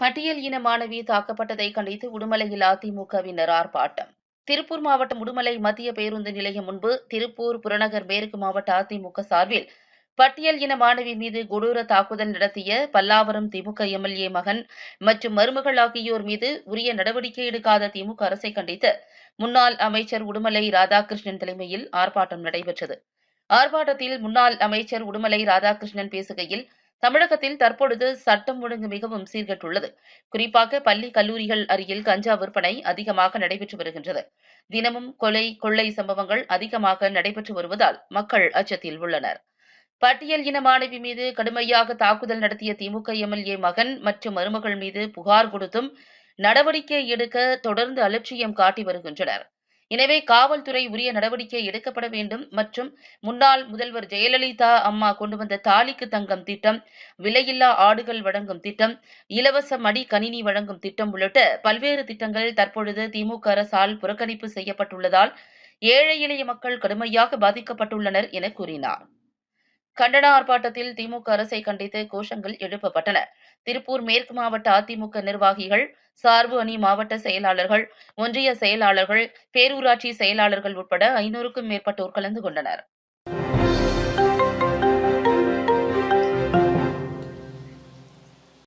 பட்டியல் இன மாணவி தாக்கப்பட்டதை கண்டித்து உடுமலையில் அதிமுகவினர் ஆர்ப்பாட்டம். திருப்பூர் மாவட்டம் உடுமலை மத்திய பேருந்து நிலையம் முன்பு திருப்பூர் புறநகர் மேற்கு மாவட்ட அதிமுக சார்பில் பட்டியல் இன மாணவி மீது கொடூர தாக்குதல் நடத்திய பல்லாவரம் திமுக எம்எல்ஏ மகன் மற்றும் மருமகள் ஆகியோர் மீது உரிய நடவடிக்கை எடுக்காத திமுக அரசை கண்டித்து முன்னாள் அமைச்சர் உடுமலை ராதாகிருஷ்ணன் தலைமையில் ஆர்ப்பாட்டம் நடைபெற்றது. ஆர்ப்பாட்டத்தில் முன்னாள் அமைச்சர் உடுமலை ராதாகிருஷ்ணன் பேசுகையில் தமிழகத்தில் தற்பொழுது சட்டம் ஒழுங்கு மிகவும் சீர்கெட்டுள்ளது. குறிப்பாக பள்ளி கல்லூரிகள் அருகில் கஞ்சா விற்பனை அதிகமாக நடைபெற்று வருகின்றது. தினமும் கொலை கொள்ளை சம்பவங்கள் அதிகமாக நடைபெற்று வருவதால் மக்கள் அச்சத்தில் உள்ளனர். பட்டியல் இன மாணவி மீது கடுமையாக தாக்குதல் நடத்திய திமுக எம்எல்ஏ மகன் மற்றும் மருமகள் மீது புகார் கொடுத்தும் நடவடிக்கை எடுக்க தொடர்ந்து அலட்சியம் காட்டி வருகின்றனர். எனவே காவல்துறை உரிய நடவடிக்கை எடுக்கப்பட வேண்டும் மற்றும் முன்னாள் முதல்வர் ஜெயலலிதா அம்மா கொண்டு வந்த தாலிக்கு தங்கம் திட்டம் விலையில்லா ஆடுகள் வழங்கும் திட்டம் இலவச மடி கணினி வழங்கும் திட்டம் உள்ளிட்ட பல்வேறு திட்டங்கள் தற்பொழுது திமுக அரசால் புறக்கணிப்பு செய்யப்பட்டுள்ளதால் ஏழை எளிய மக்கள் கடுமையாக பாதிக்கப்பட்டுள்ளனர் என கூறினார். கண்டன ஆர்ப்பாட்டத்தில் திமுக அரசை கண்டித்து கோஷங்கள் எழுப்பப்பட்டன. திருப்பூர் மேற்கு மாவட்ட அதிமுக நிர்வாகிகள் சார்பு அணி மாவட்ட செயலாளர்கள் ஒன்றிய செயலாளர்கள் பேரூராட்சி செயலாளர்கள் உட்பட ஐநூறுக்கும் மேற்பட்டோர் கலந்து கொண்டனர்.